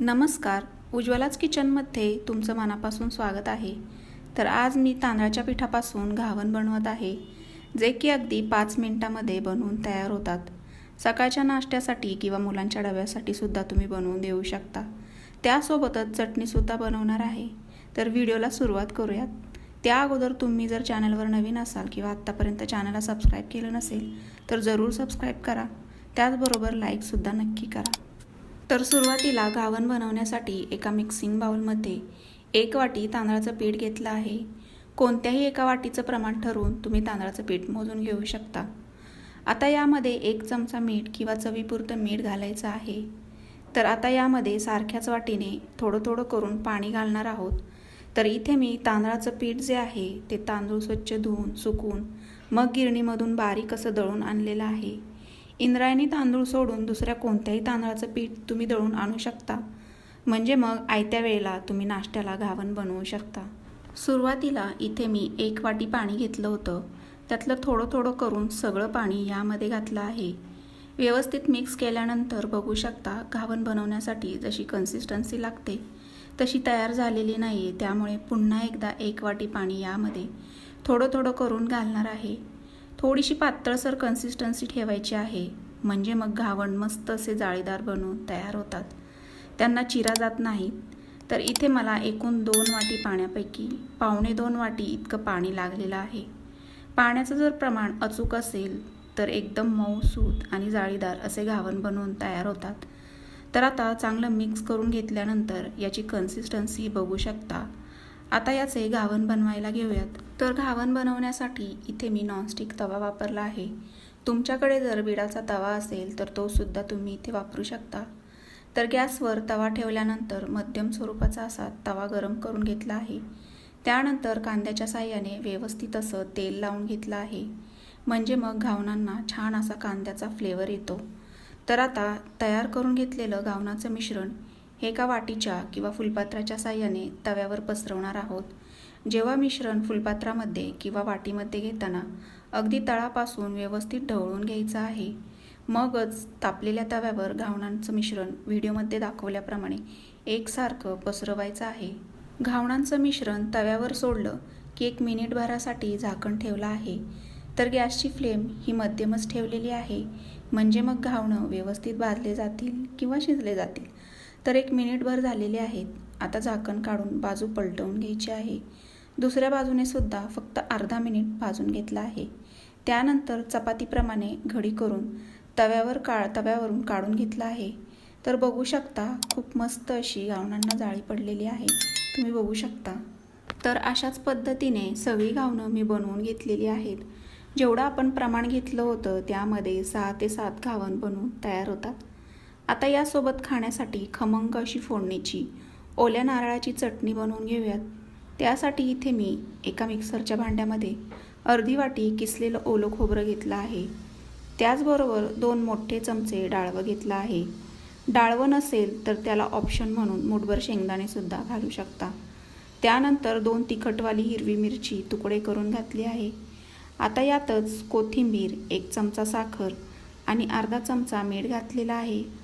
नमस्कार. उज्ज्वलाच किचनमध्ये तुमचं मनापासून स्वागत आहे. तर आज मी तांदळाच्या पिठापासून घावन बनवत आहे जे की अगदी पाच मिनिटामध्ये बनवून तयार होतात. सकाळच्या नाश्त्यासाठी किंवा मुलांच्या डब्यासाठी सुद्धा तुम्ही बनवून देऊ शकता. त्यासोबतच चटणीसुद्धा बनवणार आहे. तर व्हिडिओला सुरुवात करूयात. त्या अगोदर तुम्ही जर चॅनलवर नवीन असाल किंवा आत्तापर्यंत चॅनलला सबस्क्राईब केलं नसेल तर जरूर सबस्क्राईब करा. त्याचबरोबर लाईकसुद्धा नक्की करा. तर सुरुवातीला घावन बनवण्यासाठी एका मिक्सिंग बाउलमध्ये एक वाटी तांदळाचं पीठ घेतलं आहे. कोणत्याही एका वाटीचं प्रमाण ठरवून तुम्ही तांदळाचं पीठ मोजून घेऊ शकता. आता यामध्ये एक चमचा मीठ किंवा चवीपुरतं मीठ घालायचं आहे. तर आता यामध्ये सारख्याच वाटीने थोडं थोडं करून पाणी घालणार आहोत. तर इथे मी तांदळाचं पीठ जे आहे ते तांदूळ स्वच्छ धुवून सुकून मग गिरणीमधून बारीक असं दळून आणलेलं आहे. इंद्रायणी तांदूळ सोडून दुसऱ्या कोणत्याही तांदळाचं पीठ तुम्ही दळून आणू शकता. म्हणजे मग आयत्या वेळेला तुम्ही नाश्त्याला घावन बनवू शकता. सुरुवातीला इथे मी एक वाटी पाणी घेतलं होतं. त्यातलं थोडं थोडं करून सगळं पाणी यामध्ये घातलं आहे. व्यवस्थित मिक्स केल्यानंतर बघू शकता घावन बनवण्यासाठी जशी कन्सिस्टन्सी लागते तशी तयार झालेली नाही आहे त्यामुळे पुन्हा एकदा एक वाटी पाणी यामध्ये थोडं थोडं करून घालणार आहे. थोडीशी पातळसर कन्सिस्टन्सी ठेवायची आहे. म्हणजे मग घावण मस्त असे जाळीदार बनवून तयार होतात. त्यांना चिरा जात नाहीत. तर इथे मला एकूण दोन वाटी पाण्यापैकी पावणे दोन वाटी इतकं पाणी लागलेलं आहे. पाण्याचं जर प्रमाण अचूक असेल तर एकदम मऊ सूत आणि जाळीदार असे घावण बनवून तयार होतात. तर आता चांगलं मिक्स करून घेतल्यानंतर याची कन्सिस्टन्सी बघू शकता. आता याचे घावन बनवायला घेऊयात. तर घावन बनवण्यासाठी इथे मी नॉनस्टिक तवा वापरला आहे. तुमच्याकडे जर बिडाचा तवा असेल तर तो सुद्धा तुम्ही इथे वापरू शकता. तर गॅसवर तवा ठेवल्यानंतर मध्यम स्वरूपाचा असा तवा गरम करून घेतला आहे. त्यानंतर कांद्याच्या साह्याने व्यवस्थित असं तेल लावून घेतलं आहे. म्हणजे मग घावनांना छान असा कांद्याचा फ्लेवर येतो. तर आता तयार करून घेतलेलं घावनाचं मिश्रण हे एका वाटीच्या किंवा फुलपात्राच्या साह्याने तव्यावर पसरवणार आहोत. जेव्हा मिश्रण फुलपात्रामध्ये किंवा वाटीमध्ये घेताना अगदी तळापासून व्यवस्थित ढवळून घ्यायचं आहे मगच तापलेल्या तव्यावर घावणांचं मिश्रण व्हिडिओमध्ये दाखवल्याप्रमाणे एकसारखं पसरवायचं आहे. घावणांचं मिश्रण तव्यावर सोडलं की एक मिनिटभरासाठी झाकण ठेवलं आहे तर गॅसची फ्लेम ही मध्यमच ठेवलेली आहे. म्हणजे मग घावणं व्यवस्थित भाजले जातील किंवा शिजले जातील? तर एक मिनिटभर झालेले आहेत. आता झाकण काढून बाजू पलटवून घ्यायची आहे. दुसऱ्या बाजूने सुद्धा फक्त अर्धा मिनिट भाजून घेतला आहे. त्यानंतर चपातीप्रमाणे घडी करून तव्यावर काळ तव्यावरून काढून घेतला आहे. तर बघू शकता खूप मस्त अशी गावणांना जाळी पडलेली आहे. तुम्ही बघू शकता. तर अशाच पद्धतीने सगळी गावणं मी बनवून घेतलेली आहेत. जेवढं आपण प्रमाण घेतलं होतं त्यामध्ये सहा ते सात घावन बनवून तयार होतात. आता यासोबत खाण्यासाठी खमंग अशी फोडणीची ओल्या नारळाची चटणी बनवून घेऊयात. त्यासाठी इथे मी एका मिक्सरच्या भांड्यामध्ये अर्धी वाटी किसलेलं ओलं खोबरं घेतलं आहे. त्याचबरोबर दोन मोठे चमचे डाळवं घेतलं आहे. डाळवं नसेल तर त्याला ऑप्शन म्हणून मुठभर शेंगदाणेसुद्धा घालू शकता. त्यानंतर दोन तिखटवाली हिरवी मिरची तुकडे करून घातली आहे. आता यातच कोथिंबीर एक चमचा साखर आणि अर्धा चमचा मीठ घातलेला आहे.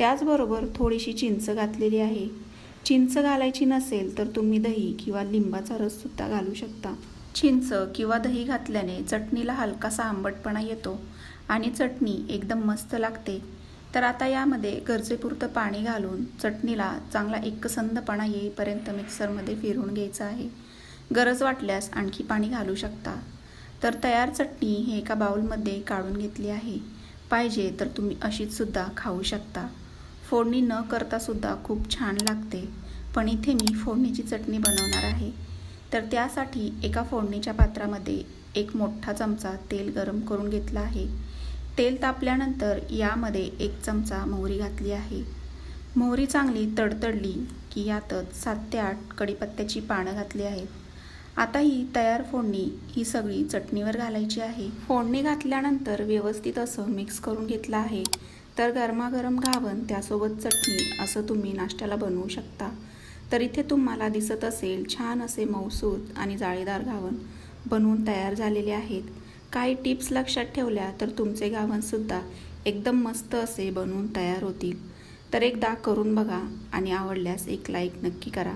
त्याचबरोबर थोडीशी चिंच घातलेली आहे. चिंच घालायची नसेल तर तुम्ही दही किंवा लिंबाचा रससुद्धा घालू शकता. चिंच किंवा दही घातल्याने चटणीला हलकासा आंबटपणा येतो आणि चटणी एकदम मस्त लागते. तर आता यामध्ये गरजेपुरतं पाणी घालून चटणीला चांगला एकसंदपणा येईपर्यंत मिक्सरमध्ये फिरून घ्यायचं आहे. गरज वाटल्यास आणखी पाणी घालू शकता. तर तयार चटणी हे एका बाउलमध्ये काढून घेतली आहे. पाहिजे तर तुम्ही अशीच सुद्धा खाऊ शकता. फोडणी न करतासुद्धा खूप छान लागते. पण इथे मी फोडणीची चटणी बनवणार आहे. तर त्यासाठी एका फोडणीच्या पात्रामध्ये एक मोठा चमचा तेल गरम करून घेतला आहे. तेल तापल्यानंतर यामध्ये एक चमचा मोहरी घातली आहे. मोहरी चांगली तडतडली की यातच सात ते आठ कडीपत्त्याची पानं घातली आहेत. आता ही तयार फोडणी ही सगळी चटणीवर घालायची आहे. फोडणी घातल्यानंतर व्यवस्थित असं मिक्स करून घेतलं आहे. तर गरमागरम घावन त्यासोबत चटणी असं तुम्ही नाश्त्याला बनवू शकता. तर इथे तुम्हाला दिसत असेल छान असे मौसूद आणि जाळीदार घावन बनवून तयार झालेले आहेत. काही टिप्स लक्षात ठेवल्या तर तुमचे घावनसुद्धा एकदम मस्त असे बनवून तयार होतील. तर एकदा करून बघा आणि आवडल्यास एक लाईक नक्की करा.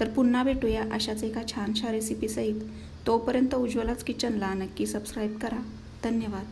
तर पुन्हा भेटूया अशाच एका छानशा रेसिपीसहित तोपर्यंत उज्ज्वलाच किचनला नक्की सबस्क्राईब करा. धन्यवाद.